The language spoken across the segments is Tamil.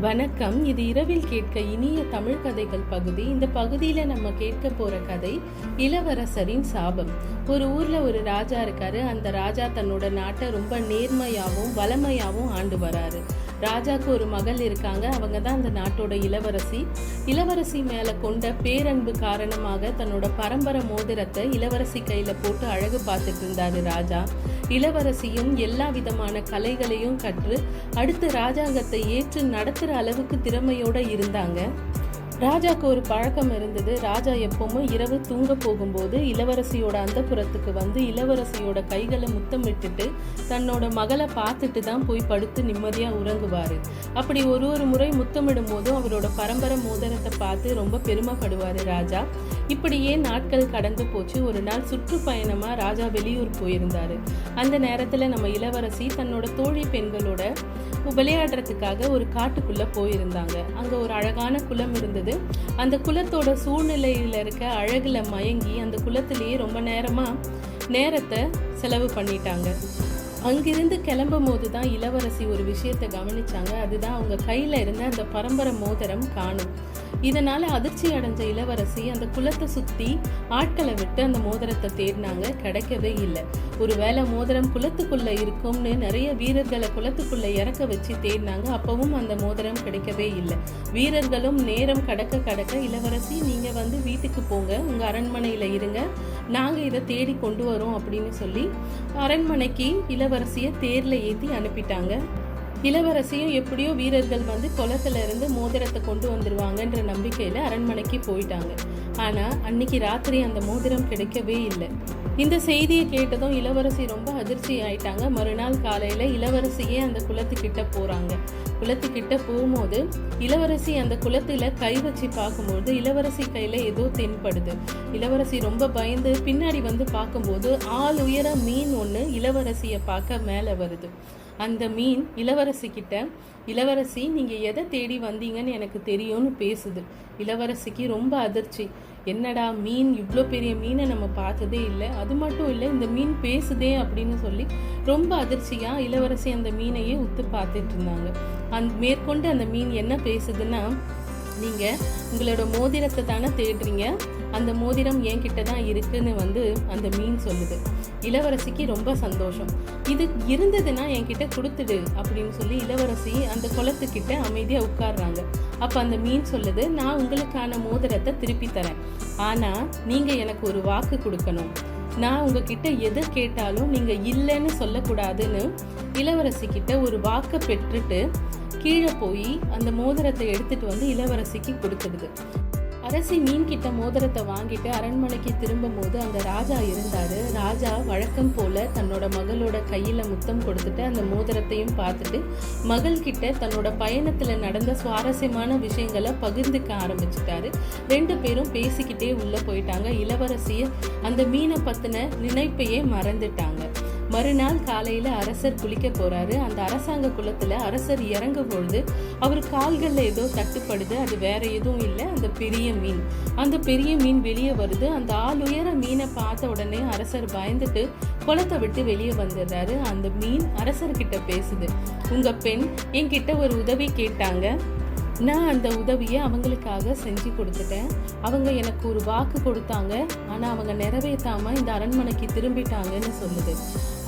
வணக்கம். இது இரவில் கேட்க இனிய தமிழ் கதைகள் பகுதி. இந்த பகுதியில் நம்ம கேட்க போற கதை இளவரசரின் சாபம். ஒரு ஊர்ல ஒரு ராஜா இருக்காரு. அந்த ராஜா தன்னோட நாட்டை ரொம்ப நேர்மையாகவும் வளமையாகவும் ஆண்டு வராரு. ராஜாக்கு ஒரு மகள் இருக்காங்க. அவங்க தான் அந்த நாட்டோட இளவரசி. இளவரசி மேலே கொண்ட பேரன்பு காரணமாக தன்னோட பரம்பரை மோதிரத்தை இளவரசி கையில் போட்டு அழகு பார்த்துட்டு இருந்தாரு ராஜா. இளவரசியும் எல்லா விதமான கலைகளையும் கற்று அடுத்து ராஜாங்கத்தை ஏற்று நடத்துற அளவுக்கு திறமையோட இருந்தாங்க. ராஜாக்கு ஒரு பழக்கம் இருந்தது. ராஜா எப்பவுமே இரவு தூங்க போகும்போது இளவரசியோட அந்தப்புறத்துக்கு வந்து இளவரசியோட கைகளை முத்தம் விட்டுட்டு தன்னோட மகளை பார்த்துட்டு தான் போய் படுத்து நிம்மதியாக உறங்குவாரு. அப்படி ஒரு ஒரு முறை முத்தமிடும் போதும் அவரோட பரம்பரை மோதிரத்தை பார்த்து ரொம்ப பெருமைப்படுவாரு ராஜா. இப்படியே நாட்கள் கடந்து போச்சு. ஒரு நாள் சுற்றுப்பயணமா ராஜா வெளியூர் போயிருந்தாரு. அந்த நேரத்தில் நம்ம இளவரசி தன்னோட தோழி பெண்களோட விளையாடுறதுக்காக ஒரு காட்டுக்குள்ளே போயிருந்தாங்க. அங்கே ஒரு அழகான குளம் இருந்தது. அந்த குளத்தோட சூழ்நிலையில இருக்க அழகுல மயங்கி அந்த குளத்திலேயே ரொம்ப நேரமா நேரத்தை செலவு பண்ணிட்டாங்க. அங்கிருந்து கிளம்பும் போது தான் இளவரசி ஒரு விஷயத்தை கவனிச்சாங்க. அதுதான் அவங்க கையில் இருந்த அந்த பரம்பரை மோதிரம் காணும். இதனால அதிர்ச்சி அடைஞ்ச இளவரசி அந்த குளத்தை சுத்தி ஆட்களை விட்டு அந்த மோதிரத்தை தேடினாங்க. கிடைக்கவே இல்லை. ஒருவேளை மோதிரம் குளத்துக்குள்ள இருக்கும்னு நிறைய வீரர்களை குளத்துக்குள்ள இறக்க வச்சு தேடினாங்க. அப்பவும் அந்த மோதிரம் கிடைக்கவே இல்லை. வீரர்களும் நேரம் கடக்க கடக்க இளவரசி நீங்க வந்து வீட்டுக்கு போங்க. உங்க அரண்மனையில இருங்க. நாங்க இதை தேடி கொண்டு வரோம் அப்படின்னு சொல்லி அரண்மனைக்கு இளவரசியை தேர்ல ஏற்றி அனுப்பிட்டாங்க. இளவரசியும் எப்படியோ வீரர்கள் வந்து குளத்துல இருந்து மோதிரத்தை கொண்டு வந்துடுவாங்கன்ற நம்பிக்கையில் அரண்மனைக்கு போயிட்டாங்க. ஆனால் அன்னைக்கு ராத்திரி அந்த மோதிரம் கிடைக்கவே இல்லை. இந்த செய்தியை கேட்டதும் இளவரசி ரொம்ப அதிர்ச்சி ஆயிட்டாங்க. மறுநாள் காலையில் இளவரசியே அந்த குளத்துக்கிட்ட போகிறாங்க குளத்துக்கிட்ட போகும்போது இளவரசி அந்த குளத்தில் கை வச்சு பார்க்கும்போது இளவரசி கையில் ஏதோ தென்படுது. இளவரசி ரொம்ப பயந்து பின்னாடி வந்து பார்க்கும்போது ஆள் உயர மீன் ஒன்று இளவரசியை பார்க்க மேலே வருது. அந்த மீன் இளவரசிக்கிட்ட இளவரசி நீங்கள் எதை தேடி வந்தீங்கன்னு எனக்கு தெரியும்னு பேசுது. இளவரசிக்கு ரொம்ப அதிர்ச்சி. என்னடா மீன் இவ்வளோ பெரிய மீனை நம்ம பார்த்ததே இல்லை. அது மட்டும் இல்லை இந்த மீன் பேசுதே அப்படின்னு சொல்லி ரொம்ப அதிர்ச்சியாக இளவரசி அந்த மீனையே உத்து பார்த்துட்டு இருந்தாங்க. அந் மேற்கொண்டு அந்த மீன் என்ன பேசுதுன்னா நீங்கள் உங்களோட மோதிரத்தை தானே தேடுறீங்க? அந்த மோதிரம் என்கிட்ட தான் இருக்குன்னு வந்து அந்த மீன் சொல்லுது. இளவரசிக்கு ரொம்ப சந்தோஷம். இது இருந்ததுன்னா என்கிட்ட கொடுத்துடு அப்படின்னு சொல்லி இளவரசி அந்த குளத்துக்கிட்ட அமைதியாக உட்கார்றாங்க. அப்போ அந்த மீன் சொல்லுது நான் உங்களுக்கான மோதிரத்தை திருப்பி தரேன். ஆனால் நீங்கள் எனக்கு ஒரு வாக்கு கொடுக்கணும். நான் உங்ககிட்ட எது கேட்டாலும் நீங்கள் இல்லைன்னு சொல்லக்கூடாதுன்னு. இளவரசி கிட்ட ஒரு வாக்கை பெற்றுட்டு கீழே போய் அந்த மோதிரத்தை எடுத்துட்டு வந்து இளவரசிக்கு கொடுத்துடுது. அரசி மீன் கிட்ட மோதிரத்தை வாங்கிட்டு அரண்மனைக்கு திரும்பும் போது ராஜா இருந்தாரு. ராஜா வழக்கம் போல தன்னோட மகளோட கையில முத்தம் கொடுத்துட்டு அந்த மோதிரத்தையும் பார்த்துட்டு மகள் கிட்ட தன்னோட பயணத்துல நடந்த சுவாரஸ்யமான விஷயங்களை பகிர்ந்துக்க ஆரம்பிச்சிட்டாரு. ரெண்டு பேரும் பேசிக்கிட்டே உள்ள போயிட்டாங்க. இளவரசிய அந்த மீனை பத்தின நினைப்பையே மறந்துட்டாங்க. மறுநாள் காலையில அரசர் குளிக்க போறாரு. அந்த அரசாங்க குளத்துல அரசர் இறங்கும் பொழுது அவர் கால்கள்ல ஏதோ தட்டுப்படுது. அது வேற எதுவும் இல்லை. அந்த பெரிய மீன். அந்த பெரிய மீன் வெளியே வருது. அந்த ஆள் உயர மீனை பார்த்த உடனே அரசர் பயந்துட்டு குளத்தை விட்டு வெளியே வந்துடுறாரு. அந்த மீன் அரசர்கிட்ட பேசுது. உங்க பெண் என்கிட்ட ஒரு உதவி கேட்டாங்க. நான் அந்த உதவியை அவங்களுக்காக செஞ்சு கொடுத்துட்டேன். அவங்க எனக்கு ஒரு வாக்கு கொடுத்தாங்க. ஆனால் அவங்க நிறைவேற்றாமல் இந்த அரண்மனைக்கு திரும்பிட்டாங்கன்னு சொல்லுது.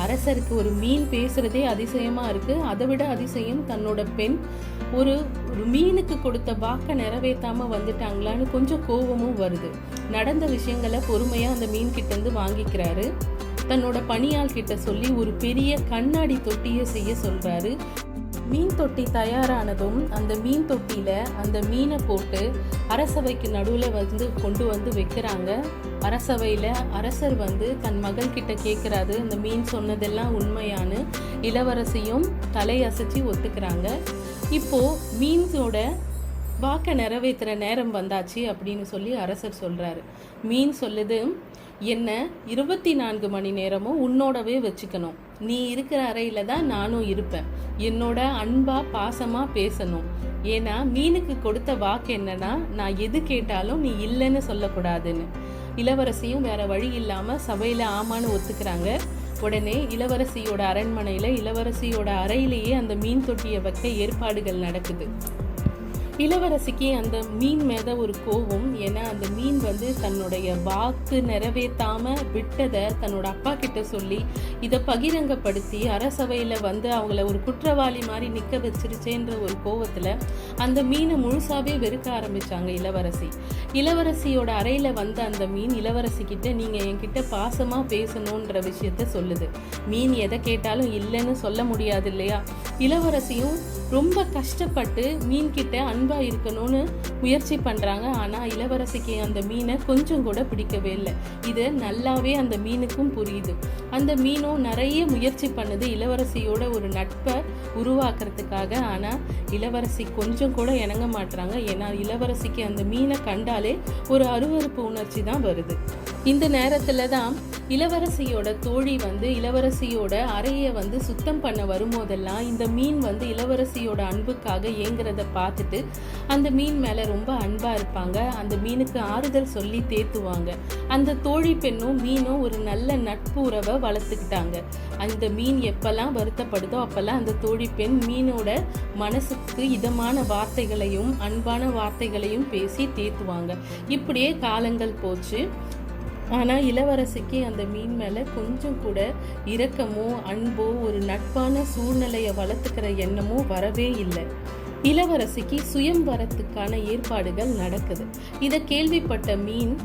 அரசருக்கு ஒரு மீன் பேசுகிறதே அதிசயமாக இருக்குது அதை விட அதிசயம் தன்னோட பெண் ஒரு ஒரு மீனுக்கு கொடுத்த வாக்கை நிறைவேற்றாமல் வந்துட்டாங்களான்னு கொஞ்சம் கோபமும் வருது. நடந்த விஷயங்களை பொறுமையாக அந்த மீன் வாங்கிக்கிறாரு. தன்னோட பணியாள் கிட்ட சொல்லி ஒரு பெரிய கண்ணாடி தொட்டியை செய்ய சொல்கிறாரு மீன் தொட்டி தயாரானதும் அந்த மீன் தொட்டியில் அந்த மீனை போட்டு அரசவைக்கு நடுவில் வந்து கொண்டு வந்து வைக்கிறாங்க. அரசவையில் அரசர் வந்து தன் மகள் கிட்ட கேட்குறாரு அந்த மீன் சொன்னதெல்லாம் உண்மையானு இளவரசியும் தலையசைச்சு ஒத்துக்கிறாங்க. இப்போது மீன்ஸோட வாக்கை நிறைவேற்றுற நேரம் வந்தாச்சு அப்படின்னு சொல்லி அரசர் சொல்கிறாரு மீன் சொல்லுது என்ன இருபத்தி நான்கு மணி நேரமும் உன்னோடவே வச்சுக்கணும். நீ இருக்கிற அறையில தான் நானும் இருப்பேன். என்னோட அன்பா பாசமா பேசணும். ஏன்னா மீனுக்கு கொடுத்த வாக்கு என்னன்னா நான் எது கேட்டாலும் நீ இல்லைன்னு சொல்லக்கூடாதுன்னு. இளவரசியும் வேற வழி இல்லாம சபையில ஆமான்னு ஒத்துக்கிறாங்க. உடனே இளவரசியோட அரண்மனையில இளவரசியோட அறையிலேயே அந்த மீன் தொட்டியை வைக்க ஏற்பாடுகள் நடக்குது. இளவரசிக்கு அந்த மீன் மேத ஒரு கோபம். ஏன்னா அந்த மீன் வந்து தன்னுடைய வாக்கு நிறைவேற்றாம விட்டதை தன்னோட அப்பா கிட்ட சொல்லி இதை பகிரங்கப்படுத்தி அரசவையில் வந்து அவங்கள ஒரு குற்றவாளி மாதிரி நிற்க வச்சிருச்சேன்ற ஒரு கோவத்தில் அந்த மீனை முழுசாவே வெறுக்க ஆரம்பிச்சாங்க இளவரசி. இளவரசியோட அறையில் வந்த அந்த மீன் இளவரசி கிட்ட நீங்கள் என்கிட்ட பாசமாக பேசணுன்ற விஷயத்த சொல்லுது. மீன் எதை கேட்டாலும் இல்லைன்னு சொல்ல முடியாது இல்லையா? இளவரசியும் ரொம்ப கஷ்டப்பட்டு மீன்கிட்ட அன்பாக இருக்கணும்னு முயற்சி பண்ணுறாங்க ஆனால் இளவரசிக்கு அந்த மீனை கொஞ்சம் கூட பிடிக்கவே இல்லை. இது நல்லாவே அந்த மீனுக்கும் புரியுது. அந்த மீனும் நிறைய முயற்சி பண்ணுது இளவரசியோட ஒரு நட்பை உருவாக்குறதுக்காக. ஆனால் இளவரசி கொஞ்சம் கூட இணங்க மாட்டுறாங்க ஏன்னா இளவரசிக்கு அந்த மீனை கண்டாலே ஒரு அருவருப்பு உணர்ச்சி தான் வருது. இந்த நேரத்தில் தான் இளவரசியோட தோழி வந்து இளவரசியோட அறையை வந்து சுத்தம் பண்ண வரும்போதெல்லாம் இந்த மீன் வந்து இளவரசி இளவரசியோட அன்புக்காக ஏங்குறத பார்த்துட்டு அந்த மீன் மேலே ரொம்ப அன்பாக இருப்பாங்க. அந்த மீனுக்கு ஆறுதல் சொல்லி தேத்துவாங்க. அந்த தோழி பெண்ணும் மீனும் ஒரு நல்ல நட்பு உறவை வளர்த்துக்கிட்டாங்க. அந்த மீன் எப்பெல்லாம் வருத்தப்படுதோ அப்பெல்லாம் அந்த தோழி பெண் மீனோட மனசுக்கு இதமான வார்த்தைகளையும் அன்பான வார்த்தைகளையும் பேசி தேத்துவாங்க. இப்படியே காலங்கள் போச்சு. ஆனால் இளவரசிக்கு அந்த மீன் மேலே கொஞ்சம் கூட இரக்கமோ அன்போ ஒரு நட்பான சூழ்நிலையை வளர்த்துக்கிற எண்ணமோ வரவே இல்லை. இளவரசிக்கு சுயம்வரத்துக்கான ஏற்பாடுகள் நடக்குது. இதை கேள்விப்பட்ட மீன்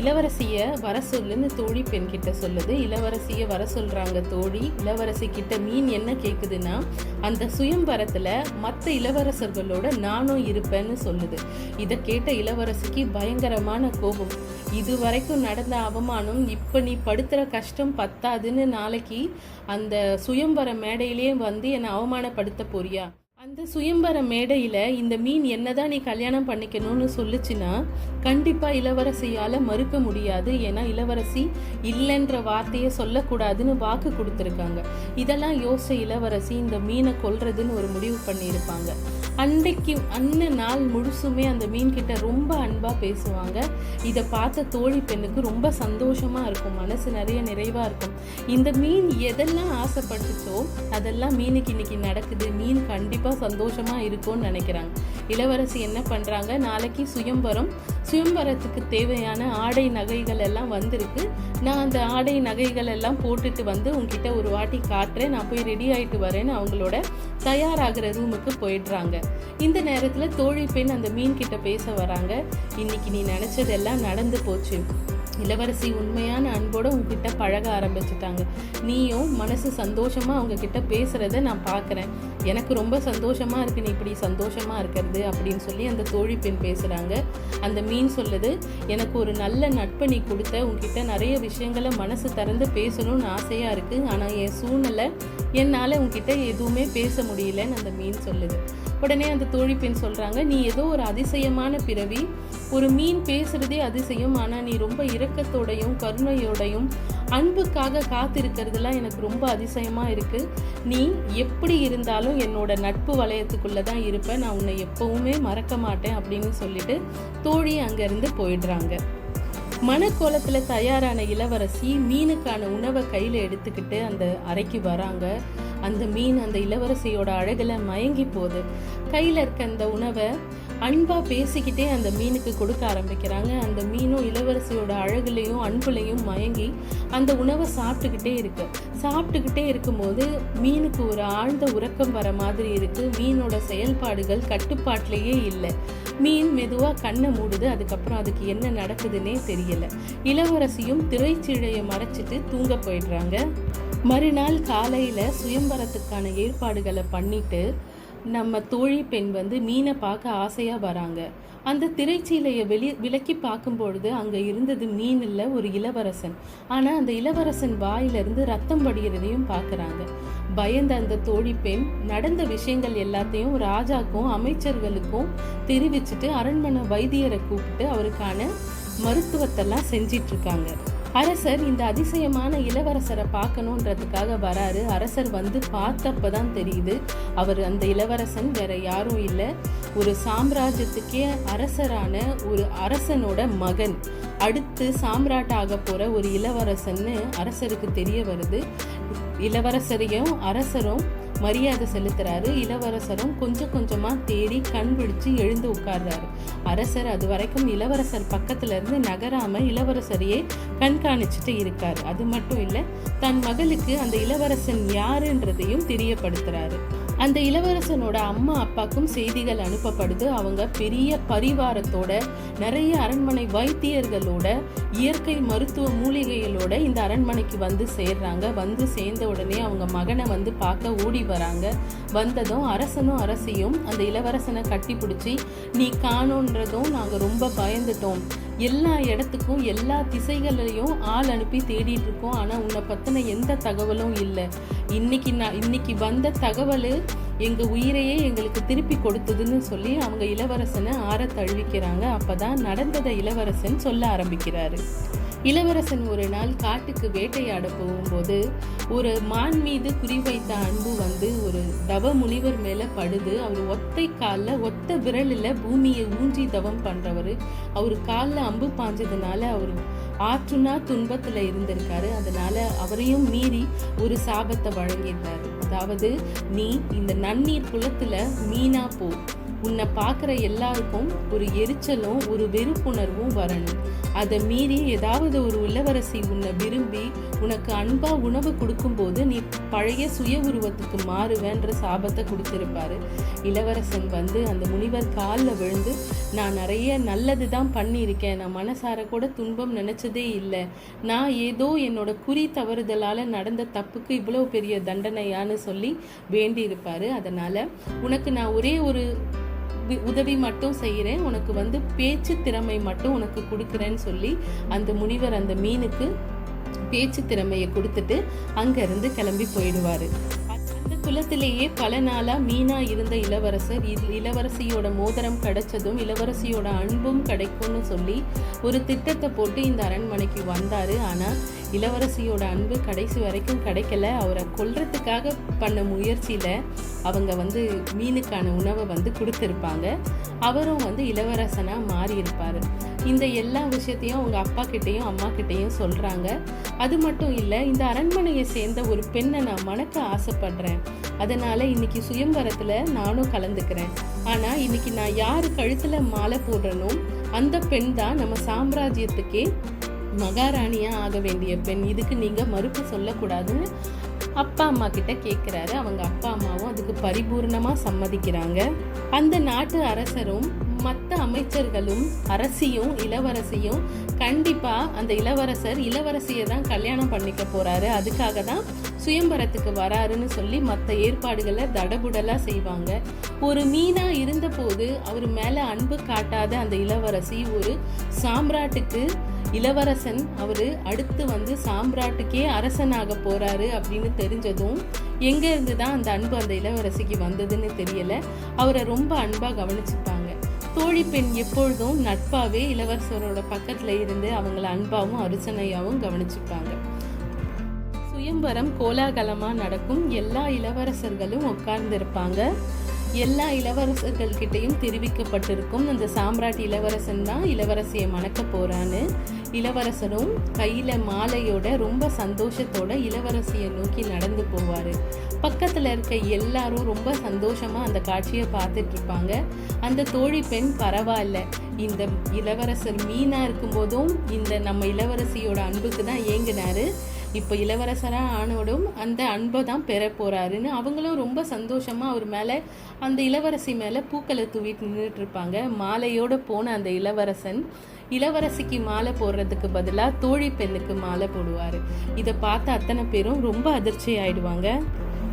இளவரசிய வர சொல்லுன்னு தோழி பெண் கிட்ட சொல்லுது. இளவரசிய வர சொல்றாங்க தோழி. இளவரசி கிட்ட மீன் என்ன கேக்குதுன்னா அந்த சுயம்வரத்துல மற்ற இளவரசர்களோட நானும் இருப்பேன்னு சொல்லுது. இதை கேட்ட இளவரசிக்கு பயங்கரமான கோபம். இது வரைக்கும் நடந்த அவமானம் இப்போ நீ படுத்துகிற கஷ்டம் பத்தாதுன்னு நாளைக்கு அந்த சுயம்பர மேடையிலேயே வந்து என்னை அவமானப்படுத்த போறியா? அந்த சுயம்பர மேடையில் இந்த மீன் என்னதான் நீ கல்யாணம் பண்ணிக்கணும்னு சொல்லுச்சுன்னா கண்டிப்பாக இளவரசியால் மறுக்க முடியாது. ஏன்னா இளவரசி இல்லைன்ற வார்த்தையை சொல்லக்கூடாதுன்னு வாக்கு கொடுத்துருக்காங்க. இதெல்லாம் யோசித்த இளவரசி இந்த மீனை கொல்றதுன்னு ஒரு முடிவு பண்ணியிருப்பாங்க. அன்றைக்கு அன்ன நாள் முழுசுமே அந்த மீன்கிட்ட ரொம்ப அன்பாக பேசுவாங்க. இதை பார்த்த தோழி பெண்ணுக்கு ரொம்ப சந்தோஷமாக இருக்கும். மனசு நிறைய நிறைவாக இருக்கும். இந்த மீன் எதெல்லாம் ஆசைப்பட்டுச்சோ அதெல்லாம் மீனுக்கு இன்னைக்கு நடக்குது. மீன் கண்டிப்பாக சந்தோஷமாக இருக்கும்னு நினைக்கிறாங்க. இளவரசி என்ன பண்ணுறாங்க நாளைக்கு சுயம்பரம் சுயம்பரத்துக்கு தேவையான ஆடை நகைகள் எல்லாம் வந்திருக்கு. நான் அந்த ஆடை நகைகள் எல்லாம் போட்டுட்டு வந்து உங்ககிட்ட ஒரு வாட்டி காட்டுறேன். நான் போய் ரெடி ஆகிட்டு வரேன்னு அவங்களோட தயாராகிற ரூமுக்கு போயிடுறாங்க. இந்த நேரத்தில் தோழி பெண் அந்த மீன் கிட்ட பேச வராங்க. இன்னைக்கு நீ நினச்சதெல்லாம் நடந்து போச்சு. இளவரசி உண்மையான அன்போட உங்ககிட்ட பழக ஆரம்பிச்சிட்டாங்க. நீயும் மனசு சந்தோஷமாக அவங்க கிட்ட பேசுகிறத நான் பார்க்குறேன் எனக்கு ரொம்ப சந்தோஷமா இருக்கு நீ இப்படி சந்தோஷமா இருக்கிறது அப்படின்னு சொல்லி அந்த தோழி பெண் பேசுகிறாங்க அந்த மீன் சொல்லுது எனக்கு ஒரு நல்ல நட்பை நீ கொடுத்த. உங்ககிட்ட நிறைய விஷயங்களை மனசு திறந்து பேசணும்னு ஆசையாக இருக்கு. ஆனால் என் சூழ்நிலை என்னால் உங்ககிட்ட எதுவுமே பேச முடியலன்னு அந்த மீன் சொல்லுது. உடனே அந்த தோழி பெண் சொல்கிறாங்க நீ ஏதோ ஒரு அதிசயமான பிறவி. ஒரு மீன் பேசுறதே அதிசயம். ஆனா நீ ரொம்ப இரக்கத்தோடையும் கருணையோடையும் அன்புக்காக காத்திருக்கிறதுலாம் எனக்கு ரொம்ப அதிசயமா இருக்கு. நீ எப்படி இருந்தாலும் என்னோட நட்பு வளையத்துக்குள்ள தான் இருப்பேன் நான் உன்னை எப்பவுமே மறக்க மாட்டேன் அப்படின்னு சொல்லிட்டு தோழி அங்கிருந்து போயிடுறாங்க. மணக்கோலத்தில் தயாரான இளவரசி மீனுக்கான உணவை கையில் எடுத்துக்கிட்டு அந்த அறைக்கு வராங்க. அந்த மீன் அந்த இளவரசியோட அழகில் மயங்கி போகுது. கையில் இருக்க அந்த உணவை அன்பாக பேசிக்கிட்டே அந்த மீனுக்கு கொடுக்க ஆரம்பிக்கிறாங்க. அந்த மீனும் இளவரசியோட அழகுலையும் அன்புலையும் மயங்கி அந்த உணவை சாப்பிட்டுக்கிட்டே இருக்கு. சாப்பிட்டுக்கிட்டே இருக்கும்போது மீனுக்கு ஒரு ஆழ்ந்த உறக்கம் வர மாதிரி இருக்கு. மீனோட செயல்பாடுகள் கட்டுப்பாட்டிலேயே இல்லை. மீன் மெதுவாக கண்ணை மூடுது. அதுக்கப்புறம் அதுக்கு என்ன நடக்குதுன்னே தெரியல. இளவரசியும் திரைச்சீழையை மறைச்சிட்டு தூங்க போயிடுறாங்க. மறுநாள் காலையில் சுயம்பரத்துக்கான ஏற்பாடுகளை பண்ணிட்டு நம்ம தோழி பெண் வந்து மீனை பார்க்க ஆசையாக வராங்க. அந்த திரைச்சீலையை வெளி விலக்கி பார்க்கும்பொழுது அங்கே இருந்தது மீன் இல்லை ஒரு இளவரசன். ஆனால் அந்த இளவரசன் வாயிலிருந்து ரத்தம் வடிகிறதையும் பார்க்குறாங்க. பயந்த அந்த தோழி பெண் நடந்த விஷயங்கள் எல்லாத்தையும் ராஜாக்கும் அமைச்சர்களுக்கும் தெரிவிச்சுட்டு அரண்மனை வைத்தியரை கூப்பிட்டு அவருக்கான மருத்துவத்தெல்லாம் செஞ்சிட்ருக்காங்க. இருக்காங்க அரசர் இந்த அதிசயமான இளவரசரை பார்க்கணுன்றதுக்காக வராரு. அரசர் வந்து பார்த்தப்ப தான் தெரியுது. அவர் அந்த இளவரசன் வேற யாரும் இல்லை. ஒரு சாம்ராஜ்யத்துக்கே அரசரான ஒரு அரசனோட மகன். அடுத்து சாம்ராட் ஆக போகிற ஒரு இளவரசன்னு அரசருக்கு தெரிய வருது. இளவரசரையும் அரசரும் மரியாதை செலுத்துறாரு. இளவரசரும் கொஞ்சம் கொஞ்சமா தேடி கண் விழிச்சு எழுந்து உட்கார்றாரு. அரசர் அது வரைக்கும் இளவரசர் பக்கத்துல இருந்து நகராம இளவரசரையே கண்காணிச்சுட்டு இருக்காரு. அது மட்டும் இல்லை தன் மகளுக்கு அந்த இளவரசன் யாருன்றதையும் தெரியப்படுத்துறாரு. அந்த இளவரசனோட அம்மா அப்பாக்கும் செய்திகள் அனுப்பப்படுது. அவங்க பெரிய பரிவாரத்தோட நிறைய அரண்மனை வைத்தியர்களோட இயற்கை மருத்துவ மூலிகைகளோட இந்த அரண்மனைக்கு வந்து சேர்றாங்க. வந்து சேர்ந்த உடனே அவங்க மகனை வந்து பார்க்க ஓடி வராங்க. வந்ததும் அரசனும் அரசியும் அந்த இளவரசனை கட்டி பிடிச்சி நீ காணோன்றதும் நாங்கள் ரொம்ப பயந்துட்டோம். எல்லா இடத்துக்கும் எல்லா திசைகள்லையும் ஆள் அனுப்பி தேடிட்டு இருக்கோம். ஆனால் உன்னை பற்றின எந்த தகவலும் இல்லை. இன்னைக்கு நான் இன்னைக்கு வந்த தகவல் எங்கள் உயிரையே எங்களுக்கு திருப்பி கொடுத்ததுன்னு சொல்லி அவங்க இளவரசனை ஆற தழுவிக்கிறாங்க. அப்போ தான் நடந்ததை இளவரசன் சொல்ல ஆரம்பிக்கிறாரு. இளவரசன் ஒரு நாள் காட்டுக்கு வேட்டையாட போகும்போது ஒரு மான் மீது குறிவைத்த அன்பு வந்து ஒரு தவ முனிவர் மேல படுது. அவர் ஒத்தை காலில் ஒத்த விரலில் பூமியை ஊன்றி தவம் பண்றவர். அவர் காலில் அம்பு பாஞ்சதுனால அவர் ஆற்றுனா துன்பத்துல இருந்திருக்காரு. அதனால அவரையும் மீறி ஒரு சாபத்தை வழங்கியிருந்தார். அதாவது நீ இந்த நன்னீர் குளத்துல மீனா போ. உன்னை பார்க்குற எல்லாருக்கும் ஒரு எரிச்சலும் ஒரு வெறுப்புணர்வும் வரணும். அதை மீறி ஏதாவது ஒரு இளவரசி உன்னை விரும்பி உனக்கு அன்பா உணவு கொடுக்கும்போது நீ பழைய சுய உருவத்துக்கு மாறுவேன்ற சாபத்தை கொடுத்துருப்பாரு. இளவரசன் வந்து அந்த முனிவர் காலில் விழுந்து நான் நிறைய நல்லது தான் பண்ணியிருக்கேன். நான் மனசார கூட துன்பம் நினச்சதே இல்லை. நான் ஏதோ என்னோட குறி தவறுதலால் நடந்த தப்புக்கு இவ்வளோ பெரிய தண்டனையான்னு சொல்லி வேண்டி இருப்பாரு அதனால உனக்கு நான் ஒரே ஒரு உதவி மட்டும் செய்கிறேன் உனக்கு வந்து பேச்சு திறமை மட்டும் உனக்கு கொடுக்குறேன்னு சொல்லி அந்த முனிவர் அந்த மீனுக்கு பேச்சு திறமையை கொடுத்துட்டு அங்கேருந்து கிளம்பி போயிடுவார். அந்த குலத்திலேயே பல நாளா மீனா இருந்த இளவரசர் இளவரசியோட மோதிரம் கிடைச்சதும் இளவரசியோட அன்பும் கிடைக்கும்னு சொல்லி ஒரு திட்டத்தை போட்டு இந்த அரண்மனைக்கு வந்தாரு. ஆனா இளவரசியோட அன்பு கடைசி வரைக்கும் கிடைக்கல. அவரை கொல்றதுக்காக பண்ண முயற்சியில அவங்க வந்து மீனுக்கான உணவை வந்து கொடுத்துருப்பாங்க. அவரும் வந்து இளவரசனாக மாறியிருப்பார். இந்த எல்லா விஷயத்தையும் அவங்க அப்பா கிட்டேயும் அம்மா கிட்டேயும் சொல்கிறாங்க அது மட்டும் இல்லை இந்த அரண்மனையை சேர்ந்த ஒரு பெண்ணை நான் மணக்க ஆசைப்படுறேன். அதனால் இன்னைக்கு சுயம்பரத்தில் நானும் கலந்துக்கிறேன். ஆனால் இன்னைக்கு நான் யார் கழுத்தில் மாலை போடுறனோ அந்த பெண் தான் நம்ம சாம்ராஜ்யத்துக்கே மகாராணியாக ஆக வேண்டிய பெண். இதுக்கு நீங்கள் மறுப்பு சொல்லக்கூடாதுன்னு அப்பா அம்மா கிட்ட கேட்குறாரு அவங்க அப்பா அம்மாவும் அதுக்கு பரிபூர்ணமாக சம்மதிக்கிறாங்க. அந்த நாட்டு அரசரும் மற்ற அமைச்சர்களும் அரசியும் இளவரசியும் கண்டிப்பாக அந்த இளவரசர் இளவரசியை தான் கல்யாணம் பண்ணிக்க போகிறாரு அதுக்காக தான் சுயம்பரத்துக்கு வராருன்னு சொல்லி மற்ற ஏற்பாடுகளை தடபுடலாக செய்வாங்க. ஒரு மீனா இருந்தபோது அவர் மேலே அன்பு காட்டாத அந்த இளவரசி ஒரு சாம்ராட்டுக்கு இளவரசன். அவர் அடுத்து வந்து சாம்ராட்டுக்கே அரசனாக போகிறாரு அப்படின்னு தெரிஞ்சதும் எங்கேருந்து தான் அந்த அன்பு அந்த இளவரசிக்கு வந்ததுன்னு தெரியலை. அவரை ரொம்ப அன்பாக கவனிச்சுப்பாங்க. தோழி பெண் எப்பொழுதும் நட்பாகவே இளவரசரோட பக்கத்தில் இருந்து அவங்கள அன்பாகவும் அருச்சனையாவும் கவனிச்சுப்பாங்க. சுயம்பரம் கோலாகலமா நடக்கும் எல்லா இளவரசர்களும் உட்கார்ந்திருப்பாங்க. எல்லா இளவரசர்கள் கிட்டயும் தெரிவிக்கப்பட்டிருக்கும் அந்த சாம்ராட் இளவரசன் தான் இளவரசியை மணக்க போறான்னு. இளவரசரும் கையில மாலையோட ரொம்ப சந்தோஷத்தோட இளவரசியை நோக்கி நடந்து போவாரு. பக்கத்துல இருக்க எல்லாரும் ரொம்ப சந்தோஷமா அந்த காட்சியை பார்த்துட்டு இருப்பாங்க. அந்த தோழி பெண் பரவாயில்ல. இந்த இளவரசர் மீனா இருக்கும்போதும் இந்த நம்ம இளவரசியோட அன்புக்கு தான் ஏங்கினாரு. இப்போ இளவரசராக ஆனோடும் அந்த அன்பை தான் பெற போகிறாருன்னு அவங்களும் ரொம்ப சந்தோஷமாக அவர் மேலே அந்த இளவரசி மேலே பூக்களை தூவிட்டு நின்றுட்டுருப்பாங்க மாலையோடு போன அந்த இளவரசன் இளவரசிக்கு மாலை போடுறதுக்கு பதிலாக தோழி பெண்ணுக்கு மாலை போடுவார். இதை பார்த்த அத்தனை பேரும் ரொம்ப அதிர்ச்சி ஆயிடுவாங்க.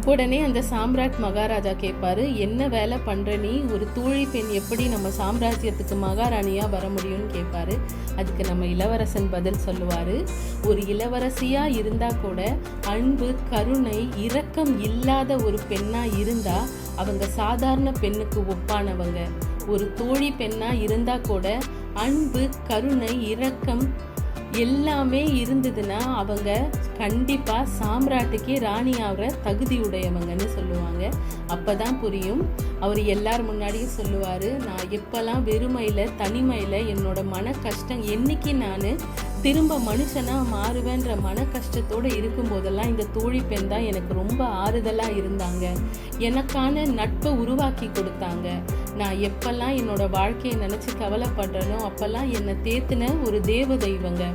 உடனே அந்த சாம்ராட் மகாராஜா கேட்பாரு என்ன வேலை பண்ற நீ? ஒரு தோழி பெண் எப்படி நம்ம சாம்ராஜ்யத்துக்கு மகாராணியா வர முடியும்னு கேட்பாரு அதுக்கு நம்ம இளவரசன் பதில் சொல்லுவாரு. ஒரு இளவரசியா இருந்தா கூட அன்பு கருணை இரக்கம் இல்லாத ஒரு பெண்ணா இருந்தா அவங்க சாதாரண பெண்ணுக்கு ஒப்பானவங்க. ஒரு தோழி பெண்ணா இருந்தா கூட அன்பு கருணை இரக்கம் எல்லாமே இருந்ததுன்னா அவங்க கண்டிப்பா சாம்ராட்டுக்கே ராணி ஆகிற தகுதி உடையவங்கன்னு சொல்லுவாங்க. அப்பதான் புரியும். அவர் எல்லார் முன்னாடியும் சொல்லுவாரு நான் எப்போல்லாம் வெறுமையில தனிமையில என்னோட மன கஷ்டம் என்னைக்கு நான் திரும்ப மனுஷனாக மாறுவேன்ற மன கஷ்டத்தோடு இருக்கும்போதெல்லாம் இந்த தோழி பெண் தான் எனக்கு ரொம்ப ஆறுதலாக இருந்தாங்க. எனக்கான நட்பை உருவாக்கி கொடுத்தாங்க. நான் எப்பெல்லாம் என்னோட வாழ்க்கையை நினச்சி கவலைப்படுறேனோ அப்போல்லாம் என்னை தேத்தின ஒரு தேவதை இவங்க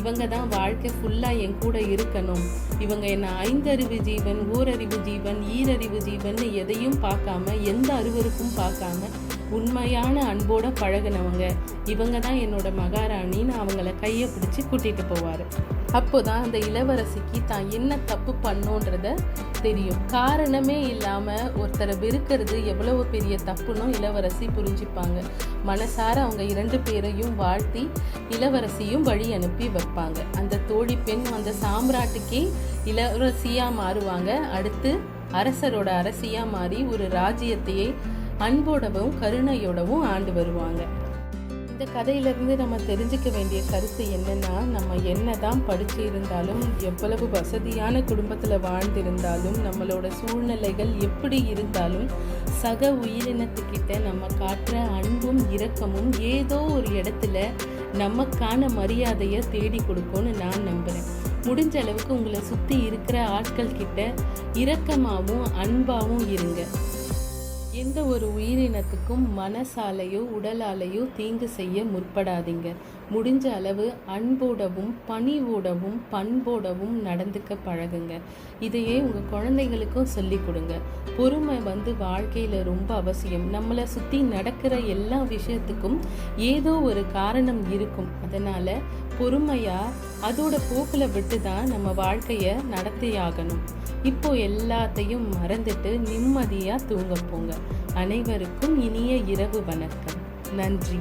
இவங்க தான் வாழ்க்கை ஃபுல்லாக என் கூட இருக்கணும். இவங்க என்ன ஐந்தறிவு ஜீவன் ஓரறிவு ஜீவன் ஈரறிவு ஜீவன் எதையும் பார்க்காம எந்த அருவருக்கும் பார்க்காம உண்மையான அன்போட பழகுனவங்க. இவங்க தான் என்னோட மகாராணின்னு அவங்கள கையை பிடிச்சி கூட்டிட்டு போவார். அப்போதான் அந்த இளவரசிக்கு தான் என்ன தப்பு பண்ணோன்றத தெரியும். காரணமே இல்லாம ஒருத்தரை வெறுக்கிறது எவ்வளவு பெரிய தப்புன்னு இளவரசி புரிஞ்சுப்பாங்க. மனசார அவங்க இரண்டு பேரையும் வாழ்த்தி இளவரசியும் வழி அனுப்பி வைப்பாங்க. அந்த தோழி பெண் அந்த சாம்ராட்டுக்கே இளவரசியா மாறுவாங்க. அடுத்து அரசரோட அரசியா மாறி ஒரு ராஜ்யத்தையே அன்போடவும் கருணையோடவும் ஆண்டு வருவாங்க. இந்த கதையிலிருந்து நம்ம தெரிஞ்சுக்க வேண்டிய கருத்து என்னன்னா நம்ம என்னதான் படித்து இருந்தாலும் எவ்வளவு வசதியான குடும்பத்தில் வாழ்ந்திருந்தாலும் நம்மளோட சூழ்நிலைகள் எப்படி இருந்தாலும் சக உயிரினத்துக்கிட்ட நம்ம காட்டுற அன்பும் இரக்கமும் ஏதோ ஒரு இடத்துல நமக்கான மரியாதையை தேடி கொடுக்கும்னு நான் நம்புகிறேன் முடிஞ்ச அளவுக்கு உங்களை சுற்றி இருக்கிற ஆட்கள் கிட்ட இரக்கமாகவும் அன்பாகவும் இருங்க. எந்த ஒரு உயிரினத்துக்கும் மனசாலையோ உடலாலேயோ தீங்கு செய்ய முற்படாதீங்க. முடிஞ்ச அளவு அன்போடவும் பணிவோடவும் பண்போடவும் நடந்துக்க பழகுங்க. இதையே உங்கள் குழந்தைங்களுக்கும் சொல்லி கொடுங்க. பொறுமை வந்து வாழ்க்கையில் ரொம்ப அவசியம். நம்மளை சுற்றி நடக்கிற எல்லா விஷயத்துக்கும் ஏதோ ஒரு காரணம் இருக்கும். அதனால் பொறுமையாக அதோட போக்கில் விட்டு தான் நம்ம வாழ்க்கையை நடத்தியாகணும். இப்போ எல்லாத்தையும் மறந்துட்டு நிம்மதியாக தூங்க போங்க. அனைவருக்கும் இனிய இரவு வணக்கம். நன்றி.